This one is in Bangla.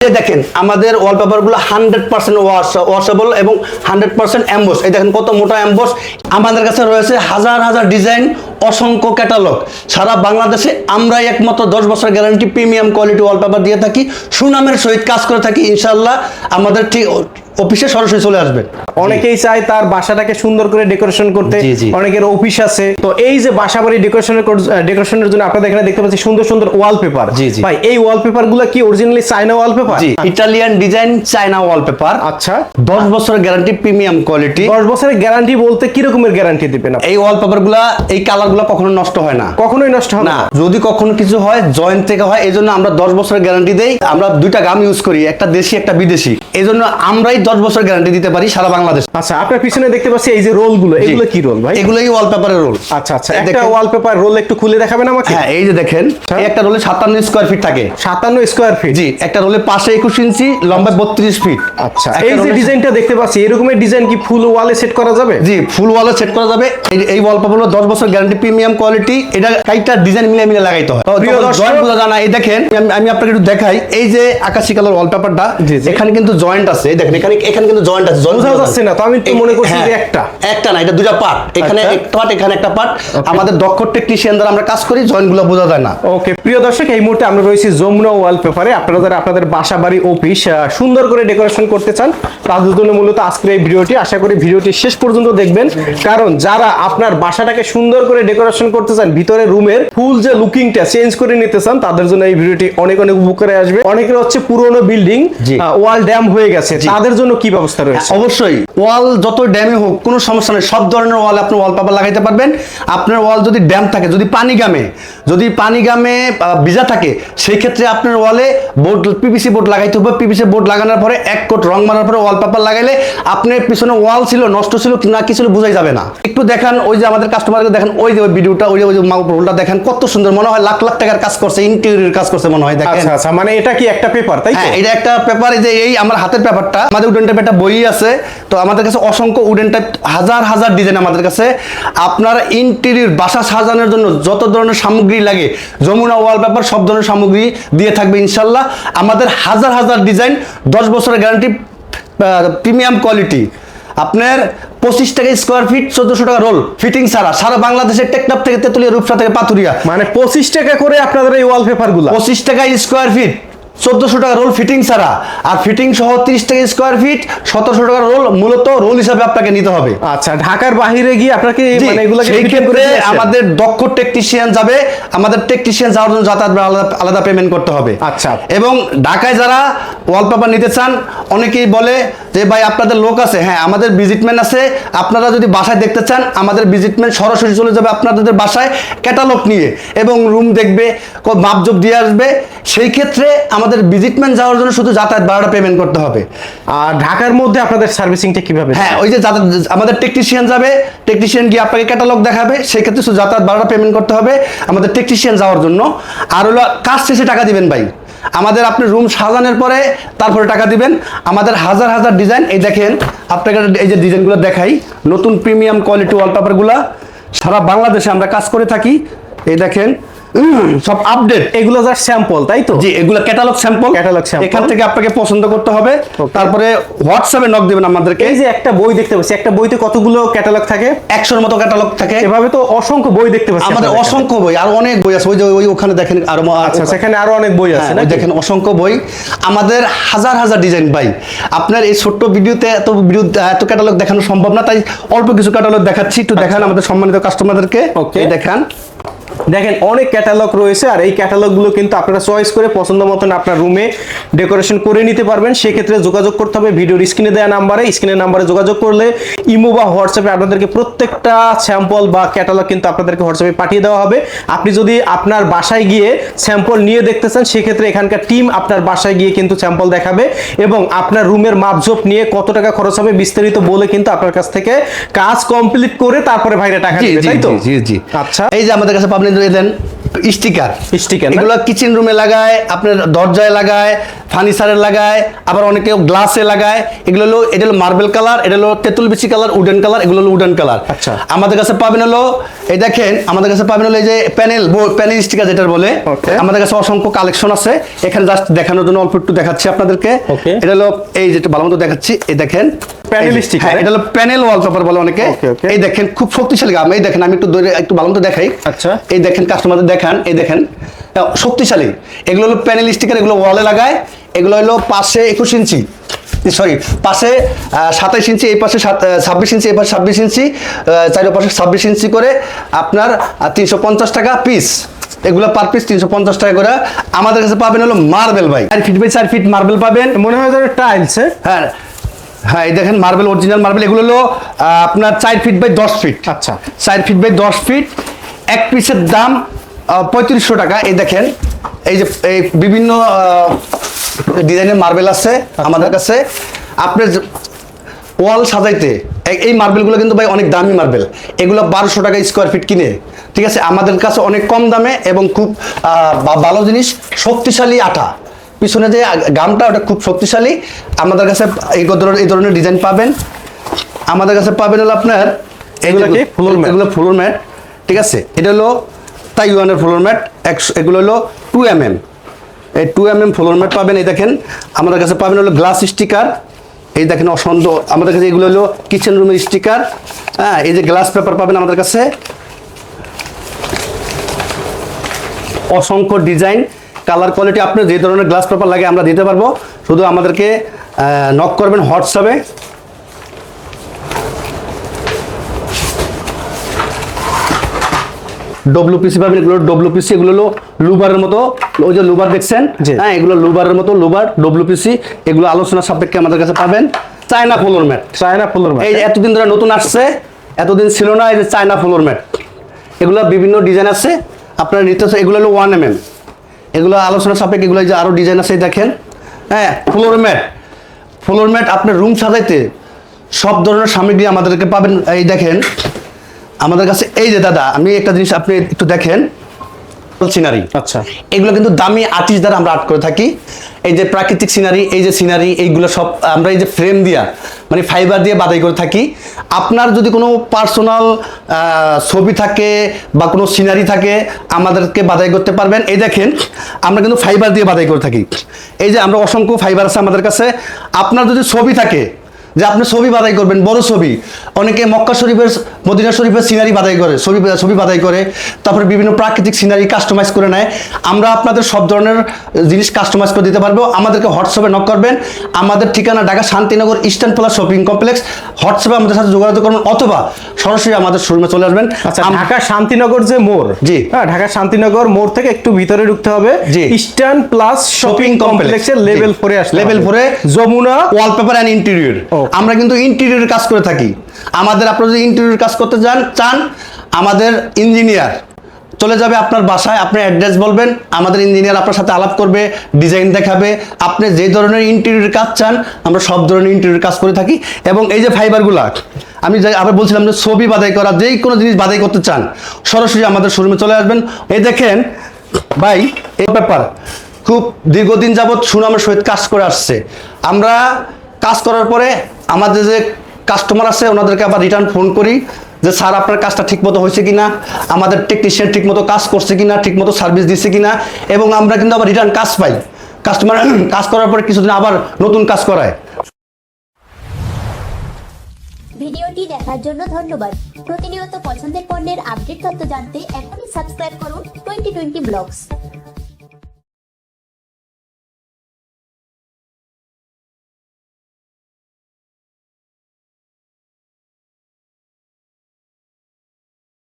দেখেন, আমাদের ওয়ালপেপারগুলো হান্ড্রেড পার্সেন্ট ওয়াশ ওয়াশেবল এবং হান্ড্রেড পার্সেন্ট অ্যাম্বোস এই দেখেন কত মোটা অ্যাম্বোস আমাদের কাছে রয়েছে হাজার হাজার ডিজাইন অসংখ্য ক্যাটালগ সারা বাংলাদেশে আমরা একমাত্র দশ বছর গ্যারান্টি প্রিমিয়াম কোয়ালিটি ওয়ালপেপার দিয়ে থাকি, সুনামের সহিত কাজ করে থাকি ইনশাল্লাহ আমাদের ঠিক অফিসে সরাসরি চলে আসবেন অনেকেই চায় তার বাসাটাকে সুন্দর করে ডেকোরেশন করতে। অনেকের অফিস আছে। তো এই যে বাসা বাড়ি ডেকোরেশনের ডেকোরেশনের জন্য আপনাদের এখানে দেখতে পাচ্ছি সুন্দর সুন্দর ওয়ালপেপার। ভাই এই ওয়ালপেপারগুলো কি originally China wallpaper Italian design China wallpaper আচ্ছা। দশ বছরের গ্যারান্টি প্রিমিয়াম কোয়ালিটি দশ বছরের গ্যারান্টি বলতে কি রকমের গ্যারান্টি দিবেন? এই ওয়ালপেপারগুলা এই কালারগুলা কখনো নষ্ট হয় না। কখনোই নষ্ট হবে না যদি কখনো কিছু হয় জয়েন্ট থেকে হয় এই জন্য আমরা দশ বছরের গ্যারান্টি দেই। আমরা দুইটা গাম ইউজ করি একটা দেশি একটা বিদেশি। এই জন্য আমরাই দশ বছর গ্যারান্টি দিতে পারি সারা বাংলাদেশ। আচ্ছা আপনার পিছনে দেখতে পাচ্ছি এই যে রোলগুলো এগুলো কি রোল ভাই? এগুলোই ওয়ালপেপারের রোল। আচ্ছা আচ্ছা একটা দেখেন। ওয়ালপেপার রোল একটু খুলে দেখাবেন আমাকে? হ্যাঁ এই যে দেখেন একটা রোলে সাতান্ন স্কোয়ার ফিট থাকে। সাতান্ন স্কোয়ার ফিট জি একটা রোলে পাশে একুশ ইঞ্চি লম্বা বত্রিশ ফিট আচ্ছা এই যে ডিজাইনটা দেখতে পাচ্ছি এরকমের ডিজাইন কি ফুল ওয়ালে সেট করা যাবে? জি ফুল ওয়ালে সেট করা যাবে। এই- ওয়ালপেপার হলো দশ বছর গ্যারান্টি প্রিমিয়াম কোয়ালিটি এটা কাইটা ডিজাইন মিলে মিলে লাগাইতে হয়। জানা এই দেখেন আমি- আপনাকে একটু দেখাই। এই যে আকাশি কালার ওয়ালপেপারটা জি, জি। এখানে কিন্তু জয়েন্ট আছে দেখেন এখানে এখানে কিন্তু জয়েন্ট আছে গুলো যাচ্ছে না, তো আমি তো মনে করছি হ্যাঁ, যে একটা। একটা না এটা দুটা পার্ট এখানে আচ্ছা। একটা পার্ট এখানে একটা পার্ট আমাদের দক্ষ টেকনিশিয়ান দ্বারা আমরা কাজ করি জয়েন্ট বোঝা যায় না। ওকে প্রিয় দর্শক এই মুহূর্তে আমরা রয়েছি যমুনা ওয়ালপেপারে আপনারা যারা আপনাদের বাসা বাড়ি অফিস সুন্দর করে ডেকোরেশন করতে চান তাদের জন্য মূলত আজকের এই ভিডিওটি। আশা করি ভিডিওটি শেষ পর্যন্ত দেখবেন। কারণ যারা আপনার বাসাটাকে সুন্দর করে ডেকোরেশন করতে চান ভিতরে রুমের ফুল যে লুকিংটা চেঞ্জ করে নিতে চান তাদের জন্য এই ভিডিওটি অনেক অনেক উপকারে আসবে। অনেকের হচ্ছে পুরনো বিল্ডিং ওয়াল ড্যাম হয়ে গেছে। তাদের জন্য কি ব্যবস্থা রয়েছে? অবশ্যই। ওয়াল যত ড্যামে হোক কোনো সমস্যা নেই। সব ধরনের ওয়াল আপনি ওয়ালপেপার লাগাইতে পারবেন। আপনার ওয়াল যদি ড্যাম থাকে যদি পানি গামে যদি পানি গামে ভিজা থাকে সেই ক্ষেত্রে আপনার ওয়ালে বোর্ড পিভিসি বোর্ড লাগাইতে হবে। পিভিসি বোর্ড লাগানোর পরে এক কোট রং মারার পরে ওয়ালপেপার লাগাইলে আপনার পিছনে ওয়াল ছিল নষ্ট ছিল না কি ছিল বোঝাই যাবে না। একটু দেখান ওই যে আমাদের কাস্টমারকে দেখেন ওই যে ভিডিওটা ওই যে ওই যে রোলটা দেখেন কত সুন্দর। মনে হয় লাখ লাখ টাকার কাজ করছে ইন্টেরিয়র কাজ করছে মনে হয় দেখেন। আচ্ছা আচ্ছা মানে এটা কি একটা পেপার তাই হ্যাঁ এটা একটা পেপার যে এই আমার হাতের পেপারটা আমাদের উডেন টাইপ একটা বই আছে তো আমাদের কাছে অসংখ্য উডেন টাইপ হাজার হাজার ডিজাইন আমাদের কাছে। আপনার ইন্টেরিয়র বাসা সাজানোর জন্য যত ধরনের সামগ্রী লাগে যমুনা ওয়ালপেপার সব ধরনের সামগ্রী দিয়ে থাকবে ইনশাল্লাহ। আমাদের হাজার হাজার ডিজাইন দশ বছরের গ্যারান্টি প্রিমিয়াম কোয়ালিটি আপনার পঁচিশ টাকা স্কোয়ার ফিট চোদ্দশো টাকা রোল ফিটিং ছাড়া সারা বাংলাদেশের টেকনাপ থেকে তেতুলিয়া রূপসা থেকে পাতুরিয়া মানে পঁচিশ টাকা করে আপনাদের এই ওয়ালপেপারগুলো? পঁচিশ টাকা স্কোয়ার ফিট চোদ্দশো টাকা রোল ফিটিং ছাড়া। আর ফিটিং সহ তিরিশ টাকা স্কোয়ার ফিট সতেরোশো টাকা রোল মূলত রোল হিসাবে আপনাকে নিতে হবে। আচ্ছা ঢাকার বাহিরে গিয়ে আপনাকে মানে এগুলো সেই ক্ষেত্রে আমাদের দক্ষ টেকনিশিয়ান যাবে। আমাদের টেকনিশিয়ান যাওয়ার জন্য যাতায়াত আলাদা আলাদা পেমেন্ট করতে হবে। আচ্ছা। এবং ঢাকায় যারা ওয়ালপেপার নিতে চান অনেকেই বলে যে ভাই আপনাদের লোক আছে। হ্যাঁ আমাদের ভিজিটম্যান আছে। আপনারা যদি বাসায় দেখতে চান আমাদের ভিজিটম্যান সরাসরি চলে যাবে আপনাদের বাসায় ক্যাটালগ নিয়ে। এবং রুম দেখবে মাপজোপ দিয়ে আসবে। সেই ক্ষেত্রে আমাদের ভিজিটম্যান যাওয়ার জন্য শুধু যাতায়াত ভাড়াটা পেমেন্ট করতে হবে। আর ঢাকার মধ্যে আপনাদের সার্ভিসিংটা কীভাবে? হ্যাঁ ওই যে আমাদের টেকনিশিয়ান যাবে টেকনিশিয়ান গিয়ে আপনাকে ক্যাটালগ দেখাবে সেই ক্ষেত্রে শুধু যাতায়াত ভাড়াটা পেমেন্ট করতে হবে আমাদের টেকনিশিয়ান যাওয়ার জন্য। আর হলো কাজ শেষে টাকা দিবেন ভাই। আমাদের আপনি রুম সাজানোর পরে তারপরে টাকা দিবেন। আমাদের হাজার হাজার ডিজাইন এই দেখেন আপনাকে এই যে ডিজাইনগুলো দেখাই। নতুন প্রিমিয়াম কোয়ালিটি ওয়ালপেপারগুলো সারা বাংলাদেশে আমরা কাজ করে থাকি। এই দেখেন সব আপডেট এগুলো জাস্ট স্যাম্পল তাই তো? জি এগুলো ক্যাটালগ স্যাম্পল ক্যাটালগ sample। এখান থেকে আপনাকে পছন্দ করতে হবে। তারপরে হোয়াটসঅ্যাপে নক দিবেন আমাদেরকে। এই যে একটা বই দেখতে পাচ্ছি একটা বইতে কতগুলো ক্যাটালগ থাকে? একশোর মতো ক্যাটালগ থাকে। এভাবে তো অসংখ্য বই দেখতে পাচ্ছি আমাদের অসংখ্য বই আর অনেক বই আছে। ওই যে ওই ওখানে দেখেন আর আচ্ছা সেখানে আরও অনেক বই আছে হ্যাঁ, না দেখেন অসংখ্য বই। আমাদের হাজার হাজার ডিজাইন ভাই। আপনার এই ছোট্ট ভিডিওতে এত ভিডিও এত ক্যাটালগ দেখানো সম্ভব না তাই অল্প কিছু ক্যাটালগ দেখাচ্ছি। একটু দেখান আমাদের সম্মানিত কাস্টমারদেরকে আচ্ছা। এই দেখান। দেখেন অনেক ক্যাটালগ রয়েছে আর এই ক্যাটালগগুলো কিন্তু আপনারা চয়েস করে পছন্দ মতন আপনার রুমে ডেকোরেশন করে নিতে পারবেন। সেক্ষেত্রে যোগাযোগ করতে হবে ভিডিওর স্ক্রিনে দেওয়া নাম্বারে স্ক্রিনের নাম্বারে যোগাযোগ করলে ইমো বা হোয়াটসঅ্যাপে আপনাদেরকে প্রত্যেকটা স্যাম্পল বা ক্যাটালগ কিন্তু আপনাদেরকে হোয়াটসঅ্যাপে পাঠিয়ে দেওয়া হবে। আপনি যদি আপনার বাসায় গিয়ে স্যাম্পল নিয়ে দেখতে চান সেক্ষেত্রে এখানকার টিম আপনার বাসায় গিয়ে কিন্তু স্যাম্পল দেখাবে এবং আপনার রুমের মাপঝোপ নিয়ে কত টাকা খরচ হবে বিস্তারিত বলে কিন্তু আপনার কাছ থেকে কাজ কমপ্লিট করে তারপরে ভাইরা টাকা দিবে তাই তো? জি জি আচ্ছা। এই যে আমাদের কাছে পাবলিক দেন স্টিকার না? এগুলো কিচেন রুমে লাগায় আপনার দরজায় লাগায় ফার্নিচারে লাগায় আবার অনেকে গ্লাসে লাগায়। এগুলো হলো এটা হলো মার্বেল কালার এটা হলো তেঁতুল বিচি কালার উডেন কালার এগুলো হলো উডেন কালার আচ্ছা। আমাদের কাছে পাবেন হলো এই দেখেন আমাদের কাছে পাবেন হলো এই যে প্যানেল প্যানেল স্টিকার যেটা বলে। আমাদের কাছে অসংখ্য কালেকশন আছে। এখানে জাস্ট দেখানোর জন্য অল্প একটু দেখাচ্ছি আপনাদেরকে। এটা হলো এই যেটা ভালো মতো দেখাচ্ছি এই দেখেন। এই হ্যাঁ, eh? এটা হলো প্যানেল ওয়ালপেপার বলে অনেকে. এই দেখেন খুব শক্তিশালী গাম এই দেখেন আমি একটু ধরে একটু ভালো মতো দেখাই। আচ্ছা। এই দেখেন কাস্টমারদের দেখান এই দেখেন। শক্তিশালী। এগুলো হলো প্যানেল স্টিকার এগুলো ওয়ালে লাগায়। এগুলো হলো পাশে একুশ ইঞ্চি। সরি পাশে সাতাইশ ইঞ্চি এই পাশে ছাব্বিশ ইঞ্চি এই পাশে ছাব্বিশ ইঞ্চি চারের ছাব্বিশ ইঞ্চি করে আপনার তিনশো পঞ্চাশ টাকা পিস এগুলো পার পিস তিনশো পঞ্চাশ টাকা করে। আমাদের কাছে পাবেন হলো মার্বেল ভাই। চার ফিট বাই চার ফিট মার্বেল পাবেন। মনে হয় টাইলস হ্যাঁ হ্যাঁ এই দেখেন মার্বেল অরিজিনাল মার্বেল এগুলো হলো আপনার চার ফিট বাই দশ ফিট আচ্ছা। চার ফিট বাই দশ ফিট এক পিসের দাম পঁয়ত্রিশশো টাকা। এই দেখেন এই যে এই বিভিন্ন ডিজাইনের মার্বেল আছে আমাদের কাছে। আপনার ওয়াল সাজাইতে এই মার্বেলগুলো কিন্তু ভাই অনেক দামি মার্বেল এগুলো বারোশো টাকা স্কোয়ার ফিট কিনে। ঠিক আছে? আমাদের কাছে অনেক কম দামে এবং খুব ভালো জিনিস শক্তিশালী আঠা পিছনে যে গামটা ওটা খুব শক্তিশালী। আমাদের কাছে এই ধরনের এই ধরনের ডিজাইন পাবেন। আমাদের কাছে পাবেন হলো আপনার এগুলো কি? Floor mat. এগুলো ফ্লোর ম্যাট ঠিক আছে? এটা হলো তাইওয়ানের ফ্লোর ম্যাট একশো এগুলো হলো টু এম এম এই two M M floor mat পাবেন এই দেখেন। আমাদের কাছে পাবেন হলো গ্লাস স্টিকার এই দেখেন অসন্ত আমাদের কাছে এগুলো হলো কিচেন রুমের স্টিকার হ্যাঁ এই যে গ্লাস পেপার পাবেন আমাদের কাছে। অসংখ্য ডিজাইন কালার কোয়ালিটি আপনার যে ধরনের গ্লাস পেপার লাগে আমরা দিতে পারব। শুধু আমাদেরকে নক করবেন হোয়াটসঅ্যাপে ডব্লিউপিসি পাবেন এগুলো ডব্লিউপিসি এগুলো হলো লুবারের মতো। ওই যে লুবার দেখছেন। হ্যাঁ এগুলো লুবারের মতো লুবার ডব্লিউপিসি এগুলো আলোচনা সাপেক্ষে আমাদের কাছে পাবেন। China floor mat. চায়না ফুলের এই যে এতদিন ধরে নতুন আসছে এতদিন ছিল না এই যে চায়না ফ্লোর ম্যাট। এগুলো বিভিন্ন ডিজাইন আছে। আপনারা নিতে এগুলো হলো ওয়ান এম এম এগুলো আলোচনা সাপেক্ষে এগুলো যে আরও ডিজাইন আছে দেখেন। হ্যাঁ ফ্লোর ম্যাট ফ্লোর ম্যাট আপনার রুম সাজাইতে সব ধরনের সামগ্রী আমাদেরকে পাবেন। এই দেখেন আমাদের কাছে এই যে দাদা আমি একটা জিনিস আপনি একটু দেখেন। সিনারি আচ্ছা। এগুলো কিন্তু দামি আর্টিস্ট দ্বারা আমরা আর্ট করে থাকি। এই যে প্রাকৃতিক সিনারি এই যে সিনারি এইগুলো সব আমরা এই যে ফ্রেম দিয়া মানে ফাইবার দিয়ে বাদাই করে থাকি। আপনার যদি কোনো পার্সোনাল ছবি থাকে বা কোনো সিনারি থাকে, আমাদেরকে বাদাই করতে পারবেন। এই দেখেন, আমরা কিন্তু ফাইবার দিয়ে বাদাই করে থাকি। এই যে আমরা অসংখ্য ফাইবার আছে আমাদের কাছে। আপনার যদি ছবি থাকে যে আপনি ছবি বাদাই করবেন বড় ছবি। অনেকে মক্কা শরীফের মদিনা শরীফের সিনারি বাদাই করে ছবি ছবি বাদাই করে তারপরে বিভিন্ন প্রাকৃতিক সিনারি কাস্টমাইজ করে নেয়। আমরা আপনাদের সব ধরনের জিনিস কাস্টমাইজ করে দিতে পারব। আমাদেরকে হোয়াটসঅ্যাপে নক করবেন। আমাদের ঠিকানা Dhaka Shantinagar Eastern Plus shopping complex হোয়াটসঅ্যাপে আমাদের সাথে যোগাযোগ করবেন অথবা সরাসরি আমাদের শোরুমে চলে আসবেন। আচ্ছা ঢাকা শান্তিনগর যে মোড় জি। হ্যাঁ ঢাকা শান্তিনগর মোড় থেকে একটু ভিতরে ঢুকতে হবে। জি। ইস্টার্ন প্লাস শপিং কমপ্লেক্সের লেভেল ফোরে আসলে লেভেল ফোরে যমুনা ওয়ালপেপার অ্যান্ড ইন্টেরিয়র ও। আমরা কিন্তু ইন্টেরিয়র কাজ করে থাকি। আমাদের আপনারা যদি ইন্টেরিয়র কাজ করতে চান চান, আমাদের ইঞ্জিনিয়ার চলে যাবে আপনার বাসায়, আপনি অ্যাড্রেস বলবেন, আমাদের ইঞ্জিনিয়ার আপনার সাথে আলাপ করবে ডিজাইন দেখাবে। আপনি যে ধরনের ইন্টেরিয়র কাজ চান, আমরা সব ধরনের ইন্টেরিয়র কাজ করে থাকি। এবং এই যে ফাইবারগুলা আমি আবার বলছিলাম যে ছবি বাদাই করা, যেই কোনো জিনিস বাদাই করতে চান, সরাসরি আমাদের শোরুমে চলে আসবেন। এই দেখেন, ভাই, এই ব্যাপার, খুব দীর্ঘদিন যাবৎ সুনামের সহিত কাজ করে আসছে। আমরা কাজ করার পরে আমাদের যে কাস্টমার আছে, ওনাদেরকে আবার রিটার্ন ফোন করি যে, স্যার, আপনার কাজটা ঠিকমতো হয়েছে কিনা? আমাদের টেকনিশিয়ান ঠিকমতো কাজ করছে কিনা? ঠিকমতো সার্ভিস দিচ্ছে কিনা? এবং আমরা কিন্তু আবার রিটার্ন কাজ পাই। কাস্টমার কাজ করার পরে কিছুদিন আবার নতুন কাজ করায়। ভিডিওটি দেখার জন্য ধন্যবাদ। প্রতিনিয়ত পছন্দের পণ্যের আপডেট তথ্য জানতে এখনই সাবস্ক্রাইব করুন টোয়েন্টি টোয়েন্টি ব্লগস।